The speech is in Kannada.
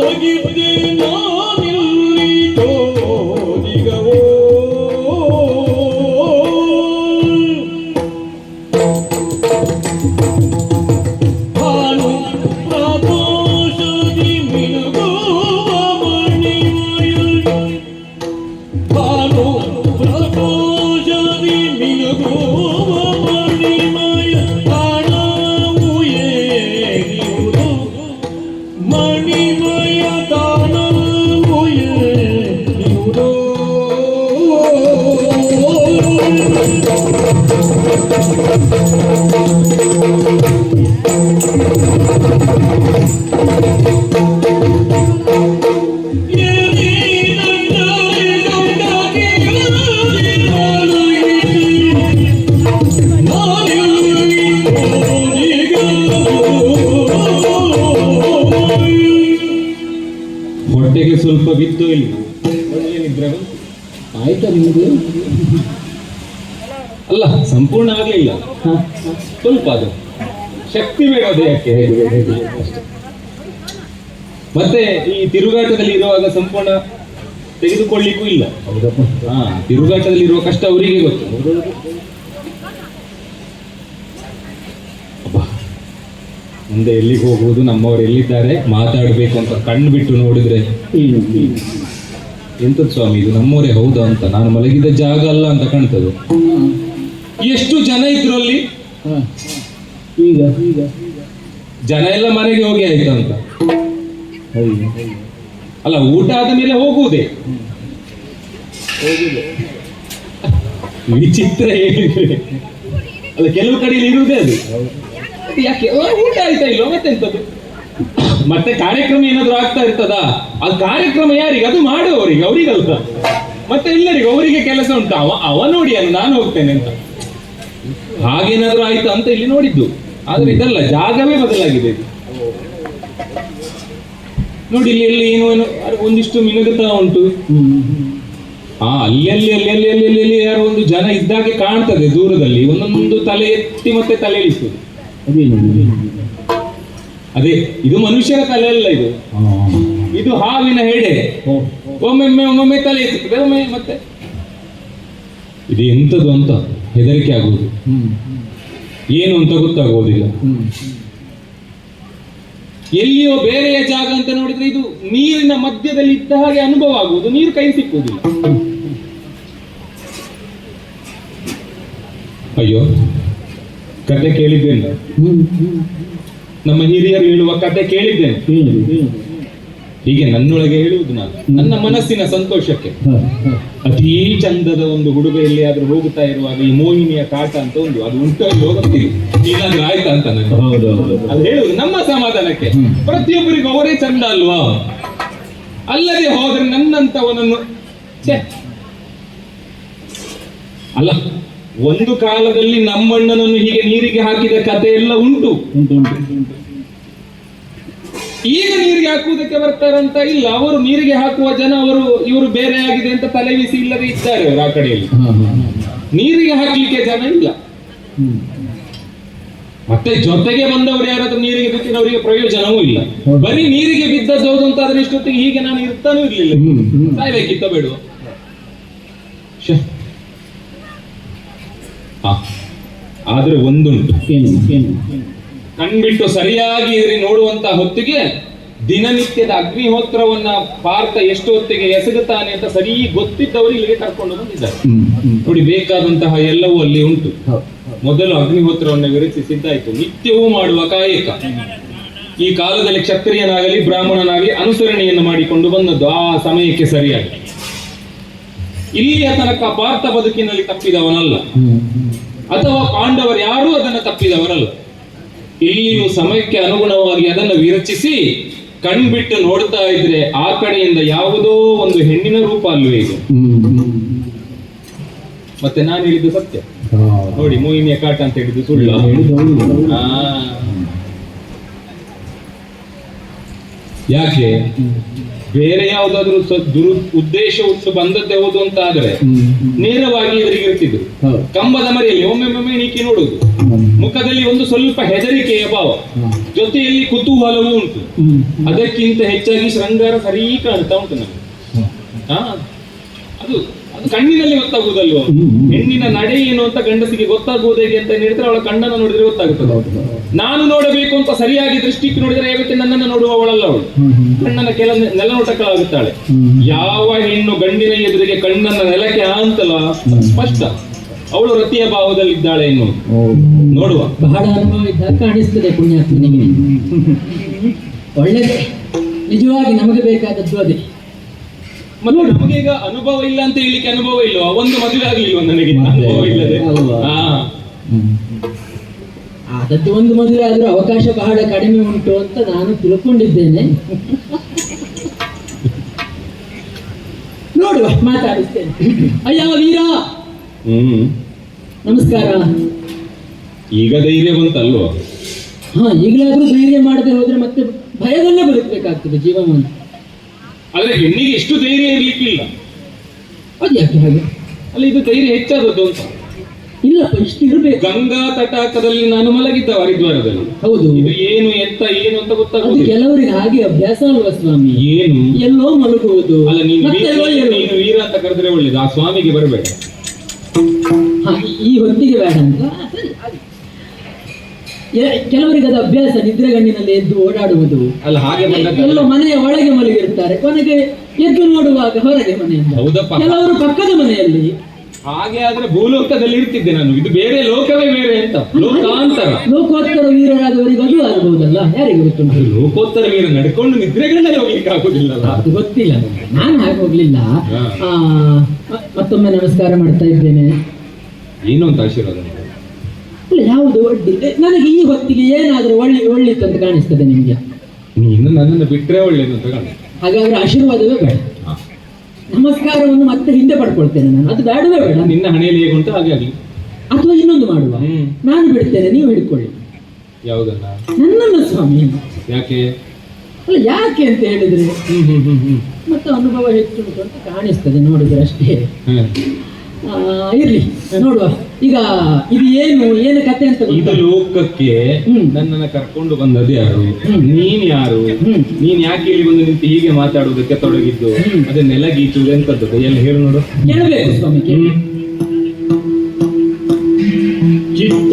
ಮಲಗಿದ್ದೆ ಸ್ವಲ್ಪ ಬಿತ್ತು ಇಲ್ಲಿ. ಒಳ್ಳೆ ನಿದ್ರೆ. ಆಯ್ತಾ ನಿಮ್ದು? ಅಲ್ಲ ಸಂಪೂರ್ಣ ಆಗಲಿಲ್ಲ. ಸ್ವಲ್ಪ ಅದು. ಶಕ್ತಿ ಬೇಡ ದೇಹಕ್ಕೆ ಹೇಗೆ ಹೇಗೆ ಅಷ್ಟೇ. ಮತ್ತೆ ಈ ತಿರುಗಾಟದಲ್ಲಿ ಇರುವಾಗ ಸಂಪೂರ್ಣ ತೆಗೆದುಕೊಳ್ಳಿಕ್ಕೂ ಇಲ್ಲ. ಹಾ ತಿರುಗಾಟದಲ್ಲಿ ಇರುವ ಕಷ್ಟ ಅವರಿಗೆ ಗೊತ್ತು. ಮುಂದೆ ಎಲ್ಲಿಗೆ ಹೋಗುವುದು ನಮ್ಮವರು ಎಲ್ಲಿದ್ದಾರೆ ಮಾತಾಡಬೇಕು ಅಂತ ಕಣ್ಣು ಬಿಟ್ಟು ನೋಡಿದ್ರೆ? ಎಂತದ್ ಸ್ವಾಮಿ ಇದು ನಮ್ಮವರೇ ಹೌದಾ ಅಂತ? ನಾನು ಮಲಗಿದ ಜಾಗ ಅಲ್ಲ ಅಂತ ಕಾಣ್ತದೆ. ಎಷ್ಟು ಜನ ಇದ್ರು ಅಲ್ಲಿ? ಈಗ? ಈಗ ಜನ ಎಲ್ಲ ಮನೆಗೆ ಹೋಗಿ ಆಯ್ತು ಅಂತ? ಅಲ್ಲ ಊಟ ಆದ ಮೇಲೆ ಹೋಗುವುದೇ? ವಿಚಿತ್ರ ಹೇಳಿದ್ರೆ. ಅಲ್ಲ ಕೆಲವು ಕಡೆಯಲ್ಲಿ ಇರುವುದೇ ಅದು? ಯಾಕೆ? ಊಟ ಆಯ್ತಾ ಇಲ್ವೋ? ಮತ್ತೆಂತದ್ದು? ಮತ್ತೆ ಕಾರ್ಯಕ್ರಮ ಏನಾದ್ರು ಆಗ್ತಾ ಇರ್ತದ? ಆ ಕಾರ್ಯಕ್ರಮ ಯಾರಿಗೆ? ಅದು ಮಾಡುವವರಿಗೆ ಅವರಿಗಲ್ತ ಮತ್ತೆ ಎಲ್ಲರಿಗೂ ಅವರಿಗೆ ಕೆಲಸ ಉಂಟು? ಅವ ಅವ ನೋಡಿ ಅಂತ ನಾನು ಹೋಗ್ತೇನೆ ಅಂತ. ಹಾಗೇನಾದ್ರೂ ಆಯ್ತು ಅಂತ ಇಲ್ಲಿ ನೋಡಿದ್ದು. ಆದ್ರೆ ಇದಲ್ಲ ಜಾಗವೇ ಬದಲಾಗಿದೆ. ನೋಡಿ, ಇಲ್ಲಿ ಎಲ್ಲಿ ಏನು ಒಂದಿಷ್ಟು ಮಿನುಗುತ್ತಾ ಉಂಟು. ಹಾ ಅಲ್ಲಿ ಅಲ್ಲಿ ಅಲ್ಲಿ ಅಲ್ಲಿ ಅಲ್ಲಿ ಅಲ್ಲಿ ಯಾರೋ ಒಂದು ಜನ ಇದ್ದಾಗೆ ಕಾಣ್ತದೆ ದೂರದಲ್ಲಿ. ಒಂದೊಂದು ತಲೆ ಎತ್ತಿ ಮತ್ತೆ ತಲೆ ಇಳಿಸ್ತದೆ. ಅದೇ ಇದು ಮನುಷ್ಯರ ತಲೆ ಅಲ್ಲ ಇದು ಇದು ಹಾವಿನ ಹೆಡೆ. ಒಮ್ಮೆ ಒಮ್ಮೊಮ್ಮೆ ಒಮ್ಮೊಮ್ಮೆ ತಲೆ ಸಿಗ್ತದೆ ಒಮ್ಮೆ ಮತ್ತೆ. ಇದು ಎಂಥದ್ದು ಅಂತ ಹೆದರಿಕೆ ಆಗುವುದು. ಏನು ಅಂತ ಗೊತ್ತಾಗುವುದಿಲ್ಲ. ಎಲ್ಲಿಯೋ ಬೇರೆಯ ಜಾಗ ಅಂತ ನೋಡಿದ್ರೆ ಇದು ನೀರಿನ ಮಧ್ಯದಲ್ಲಿ ಇದ್ದ ಹಾಗೆ ಅನುಭವ ಆಗುವುದು. ನೀರು ಕೈ ಸಿಕ್ಕುವುದಿಲ್ಲ. ಅಯ್ಯೋ. ಕತೆ ಕೇಳಿದ್ದೇನೆ. ನಮ್ಮ ಹಿರಿಯರು ಹೇಳುವ ಕತೆ ಕೇಳಿದ್ದೇನೆ. ಹೀಗೆ ನನ್ನೊಳಗೆ ಹೇಳುವುದು ನಾನು. ನನ್ನ ಮನಸ್ಸಿನ ಸಂತೋಷಕ್ಕೆ. ಅತೀ ಚಂದದ ಒಂದು ಹುಡುಗ ಎಲ್ಲಿಯಾದ್ರೂ ಹೋಗುತ್ತಾ ಇರುವಾಗ ಈ ಮೋಹಿನಿಯ ಕಾಟ ಅಂತ ಒಂದು ಅದು ಉಂಟು ಹೋಗುತ್ತೀವಿ ಇಲ್ಲಾಂದ್ರೆ ಆಯ್ತಾ ಅಂತ ನನಗೆ. ಅದು ಹೇಳುವುದು ನಮ್ಮ ಸಮಾಧಾನಕ್ಕೆ. ಪ್ರತಿಯೊಬ್ಬರಿಗೂ ಅವರೇ ಚಂದ ಅಲ್ವಾ? ಅಲ್ಲದೆ ಹೋದ್ರೆ ನನ್ನಂತವನನ್ನು. ಅಲ್ಲ ಒಂದು ಕಾಲದಲ್ಲಿ ನಮ್ಮಣ್ಣನನ್ನು ಹೀಗೆ ನೀರಿಗೆ ಹಾಕಿದ ಕತೆ ಎಲ್ಲ ಉಂಟು. ಈಗ ನೀರಿಗೆ ಹಾಕುವುದಕ್ಕೆ ಬರ್ತಾರಂತ ಇಲ್ಲ. ಅವರು ನೀರಿಗೆ ಹಾಕುವ ಜನ ಅವರು ಇವರು ಬೇರೆ ಆಗಿದೆ ಅಂತ ತಲೆ ಬಿಸಿ ಇಲ್ಲದೆ ಇದ್ದಾರೆ ಅವರು ಆ ಕಡೆಯಲ್ಲಿ. ನೀರಿಗೆ ಹಾಕ್ಲಿಕ್ಕೆ ಜನ ಇಲ್ಲ. ಮತ್ತೆ ಜೊತೆಗೆ ಬಂದವರು ಯಾರಾದ್ರೂ ನೀರಿಗೆ ಬಿತ್ತಿನವರಿಗೆ ಪ್ರಯೋಜನವೂ ಇಲ್ಲ. ಬರೀ ನೀರಿಗೆ ಬಿದ್ದದ್ದು ಅಂತ ಆದ್ರೆ ಇಷ್ಟೊತ್ತಿಗೆ ಹೀಗೆ ನಾನು ಇರ್ತಾನೂ ಇರ್ಲಿಲ್ಲ. ಸಾಯ್ಬೇಕಿತ್ತ ಬೇಡುವ ಶ್ಯೆ. ಆ, ಆದ್ರೆ ಒಂದುಂಟು? ಕಣ್ಬಿಟ್ಟು ಸರಿಯಾಗಿ ಇದ್ರಿ ನೋಡುವಂತ ಹೊತ್ತಿಗೆ ದಿನನಿತ್ಯದ ಅಗ್ನಿಹೋತ್ರವನ್ನ ಪಾರ್ಥ ಎಷ್ಟು ಹೊತ್ತಿಗೆ ಎಸಗುತ್ತಾನೆ ಅಂತ ಸರಿ ಗೊತ್ತಿದ್ದವರು ಇಲ್ಲಿಗೆ ಕರ್ಕೊಂಡು ಬಂದಿದ್ದಾರೆ. ನೋಡಿ ಬೇಕಾದಂತಹ ಎಲ್ಲವೂ ಅಲ್ಲಿ ಉಂಟು. ಮೊದಲು ಅಗ್ನಿಹೋತ್ರವನ್ನು ವಿರಚಿಸಿದ್ದಾಯ್ತು ನಿತ್ಯವೂ ಮಾಡುವ ಕಾಯಕ. ಈ ಕಾಲದಲ್ಲಿ ಕ್ಷತ್ರಿಯನಾಗಲಿ ಬ್ರಾಹ್ಮಣನಾಗಲಿ ಅನುಸರಣೆಯನ್ನು ಮಾಡಿಕೊಂಡು ಬಂದದ್ದು ಆ ಸಮಯಕ್ಕೆ ಸರಿಯಾಗಿ ಇಲ್ಲಿಯ ತನಕ ಪಾರ್ಥ ಬದುಕಿನಲ್ಲಿ ತಪ್ಪಿದವನಲ್ಲ. ಅಥವಾ ಪಾಂಡವರು ಯಾರೂ ಅದನ್ನು ತಪ್ಪಿದವರಲ್ಲ. ಇಲ್ಲಿಯೂ ಸಮಯಕ್ಕೆ ಅನುಗುಣವಾಗಿ ಅದನ್ನು ವಿರಚಿಸಿ ಕಣ್ಬಿಟ್ಟು ನೋಡ್ತಾ ಇದ್ರೆ ಆ ಕಡೆಯಿಂದ ಯಾವುದೋ ಒಂದು ಹೆಣ್ಣಿನ ರೂಪ ಅಲ್ವೇ ಇದು. ಮತ್ತೆ ನಾನು ಹೇಳಿದ್ದು ಸತ್ಯ. ನೋಡಿ ಮೋಹಿನಿಯ ಕಾಟ ಅಂತ ಹೇಳಿದ್ದು ಸುಳ್ಳು ಹೇಳಿದ್ದು ಹೌದು. ಆ. ಯಾಕೆ? ಬೇರೆ ಯಾವ್ದಾದ್ರು ದುರು ಉದ್ದೇಶ ಉಟ್ಟು ಬಂದದ್ದು ಯಾವುದು ಅಂತ ಆದ್ರೆ. ನೇರವಾಗಿ ಎದುರಿಗಿರ್ತಿದ್ರು ಕಂಬದ ಮರೆಯಲ್ಲಿ ಒಮ್ಮೆ ಒಮ್ಮೆ ನೀಕಿ ನೋಡುವುದು. ಮುಖದಲ್ಲಿ ಒಂದು ಸ್ವಲ್ಪ ಹೆದರಿಕೆಯ ಭಾವ. ಜೊತೆಯಲ್ಲಿ ಕುತೂಹಲವೂ ಉಂಟು. ಅದಕ್ಕಿಂತ ಹೆಚ್ಚಾಗಿ ಶೃಂಗಾರ ಸರಿ ಕಾಣ್ತಾ ಉಂಟು ನನಗೆ ಹಾ. ಅದು ಅದು ಕಣ್ಣಿನಲ್ಲಿ ಗೊತ್ತಾಗುವುದಲ್ವ. ಹೆಣ್ಣಿನ ನಡೆ ಏನು ಅಂತ ಗಂಡಸಿಗೆ ಗೊತ್ತಾಗುವುದು ಹೇಗೆ ಅಂತ ಹೇಳಿದ್ರೆ ಅವಳ ಕಣ್ಣನ್ನು ನೋಡಿದ್ರೆ ಗೊತ್ತಾಗುತ್ತದೆ. ನಾನು ನೋಡಬೇಕು ಅಂತ ಸರಿಯಾಗಿ ದೃಷ್ಟಿಕ್ಕೆ ನೋಡಿದ್ರೆ ಯಾವತ್ತೆ ನನ್ನನ್ನು ನೋಡುವವಳಲ್ಲ ಅವಳು. ಕಣ್ಣನ್ನ ಕೆಲ ನೆಲನೋಟಕ್ಕಾಗುತ್ತಾಳೆ. ಯಾವ ಹೆಣ್ಣು ಗಂಡಿನ ಎದುರಿಗೆ ಕಣ್ಣನ್ನ ನೆಲಕ್ಕೆ ಅಂತಲ್ಲ ಸ್ಪಷ್ಟ. ಅವಳು ರತಿಯ ಭಾವದಲ್ಲಿದ್ದಾಳೆ ಇದ್ದಾಳೆ ಇನ್ನು ನೋಡುವ. ಬಹಳ ಅನುಭವ ಇದ್ದಾಗ ಕಾಣಿಸ್ತದೆ ಪುಣ್ಯಾತ್ಮನಿಗೆ ಒಳ್ಳೆ ನಿಜವಾಗಿ ನಮಗೆ ಬೇಕಾದದ್ದು ಅದೇ. ಮತ್ತೆ ನಮಗೆ ಈಗ ಅನುಭವ ಇಲ್ಲ ಅಂತ ಹೇಳಿಕ್ಕೆ ಅನುಭವ ಇಲ್ವಾ? ಒಂದು ಮದುವೆ ಆಗ್ಲಿಲ್ವಾ ನನಗೆ? ಅನುಭವ ಇಲ್ಲದೆ. ಅದಕ್ಕೆ. ಒಂದು ಮದುವೆ ಆದ್ರೂ ಅವಕಾಶ ಬಹಳ ಕಡಿಮೆ ಉಂಟು ಅಂತ ನಾನು ತಿಳ್ಕೊಂಡಿದ್ದೇನೆ. ನೋಡುವ ಮಾತಾಡಿಸ್ತೇನೆ ಅಯ್ಯ ವೀರ! ಹ್ಮ್. ನಮಸ್ಕಾರ. ಈಗ ಧೈರ್ಯ ಬಂತಲ್ವಾ? ಹಾ ಈಗಲಾದ್ರೂ ಧೈರ್ಯ ಮಾಡದೆ ಹೋದ್ರೆ ಮತ್ತೆ ಭಯದಲ್ಲೇ ಬದುಕಬೇಕಾಗ್ತದೆ ಜೀವಮಾನ ಆದ್ರೆ ಹೆಣ್ಣಿಗೆ ಎಷ್ಟು ಧೈರ್ಯ ಇರ್ಲಿಕ್ಕಿಲ್ಲ. ಅದು ಯಾಕೆ ಹಾಗೆ? ಅಲ್ಲ ಇದು ಧೈರ್ಯ ಹೆಚ್ಚಾದದ್ದು ಅಂತ. ಇಲ್ಲಪ್ಪ ಇಷ್ಟು ಇರಬೇಕು. ಗಂಗಾ ತಟಾಕದಲ್ಲಿ ನಾನು ಮಲಗಿದ್ದ ಹರಿದ್ವಾರದಲ್ಲಿ. ಹೌದು. ಇದು ಏನು ಎಂತ ಏನು ಅಂತ ಅದು ಕೆಲವರಿಗೆ ಹಾಗೆ ಅಭ್ಯಾಸ ಅಲ್ವಾ ಸ್ವಾಮಿ? ಏನು? ಎಲ್ಲೋ ಮಲಗುವುದು. ಅಲ್ಲ ನೀನು ನೀನು ವೀರ ಅಂತ ಕರೆದ್ರೆ ಒಳ್ಳೇದು. ಆ ಸ್ವಾಮಿಗೆ ಬರಬೇಡ. ಈ- ಹೊತ್ತಿಗೆ ಬೇಡ ಅಂತ? ಕೆಲವರಿಗೆ ಅದು ಅಭ್ಯಾಸ ನಿದ್ರೆಗಣ್ಣಿನಲ್ಲಿ ಎದ್ದು ಓಡಾಡುವುದು. ಅಲ್ಲ ಹಾಗೆ ಎಲ್ಲೋ ಮನೆಯ ಒಳಗೆ ಮಲಗಿರುತ್ತಾರೆ. ಕೊನೆಗೆ ಎದ್ದು ನೋಡುವಾಗ ಹೊರಗೆ ಮನೆಯಿಂದ. ಹೌದಪ್ಪ. ಕೆಲವರು ಪಕ್ಕದ ಮನೆಯಲ್ಲಿ. ಹಾಗೆ ಆದ್ರೆ ಭೂಲೋಕದಲ್ಲಿ ಇರ್ತಿದ್ದೆ ನಾನು. ಇದು ಬೇರೆ ಲೋಕವೇ ಬೇರೆ ಅಂತ. ಲೋಕಾಂತರ. ಲೋಕೋತ್ತರ ವೀರರಾದವರಿಗೆ ಅದು ಆಗಬಹುದಲ್ಲ ಯಾರಿಗೆ ಗೊತ್ತುಂಟು? ಲೋಕೋತ್ತರ ವೀರ ನಡ್ಕೊಂಡು ನಿದ್ರೆಗಳಲ್ಲಿ ಹೋಗ್ಲಿಕ್ಕೆ ಆಗುದಿಲ್ಲಲ್ಲ. ಅದು ಗೊತ್ತಿಲ್ಲ. ನಾನು ಹಾಗೆ ಹೋಗ್ಲಿಲ್ಲ. ಆ, ಮತ್ತೊಮ್ಮೆ ನಮಸ್ಕಾರ ಮಾಡ್ತಾ ಇದ್ದೇನೆ. ಏನು ಅಂತ ಆಶೀರ್ವಾದ? ಇಲ್ಲ ಯಾವುದು ಒಡ್ಡಿ? ನನಗೆ ಈ ಹೊತ್ತಿಗೆ ಏನಾದರೂ ಒಳ್ಳೆ ಒಳ್ಳಿತ್ತು ಅಂತ ಕಾಣಿಸ್ತದೆ ನಿಮಗೆ? ನೀನು ನನ್ನನ್ನು ಬಿಟ್ಟರೆ ಒಳ್ಳೇದು ಅಂತ ಕಾಣಿಸ್ತದೆ ಹಾಗಾದ್ರೆ ಆಶೀರ್ವಾದವೇ ಬೇಡ. ನಮಸ್ಕಾರವನ್ನು ಮತ್ತೆ ಹಿಂದೆ ಪಡ್ಕೊಳ್ತೇನೆ ನಾನು. ಅದು ಬೇಡವೇ ಬೇಡ. ನಿನ್ನ ಹಣೆಯಲ್ಲಿ ಹೇಗುಂಟು ಹಾಗೆ ಆಗಲಿ. ಅಥವಾ ಇನ್ನೊಂದು ಮಾಡುವ. ನಾನು ಬಿಡ್ತೇನೆ ನೀವು ಹಿಡ್ಕೊಳ್ಳಿ. ಯಾವುದನ್ನ? ನನ್ನನ್ನು ಸ್ವಾಮಿ. ಯಾಕೆ? ಅಲ್ಲ ಯಾಕೆ ಅಂತ ಹೇಳಿದ್ರೆ? ಮತ್ತೆ ಅನುಭವ ಹೆಚ್ಚು ಅಂತ ಕಾಣಿಸ್ತದೆ ನೋಡಿದ್ರೆ ಅಷ್ಟೇ. ಇರ್ಲಿ ನೋಡುವ. ಈಗ ಇದು ಏನು ಏನು ಕತೆ ಅಂತ ಇದು ಲೋಕಕ್ಕೆ ನನ್ನನ್ನ ಕರ್ಕೊಂಡು ಬಂದದ್ದು ಯಾರು? ನೀನ್ ಯಾರು? ನೀನ್ ಯಾಕೆ ಇಲ್ಲಿ ಬಂದು ನಿಂತು ಹೀಗೆ ಮಾತಾಡುವುದಕ್ಕೆ ತೊಡಗಿದ್ದು? ಅದೇ ನೆಲ ಗೀಚು ಎಂತದ್ದು? ಎಲ್ಲಿ ಹೇಳು ನೋಡು. ಕೇಳಬೇಕು ಸ್ವಾಮಿ ಚಿತ್ತ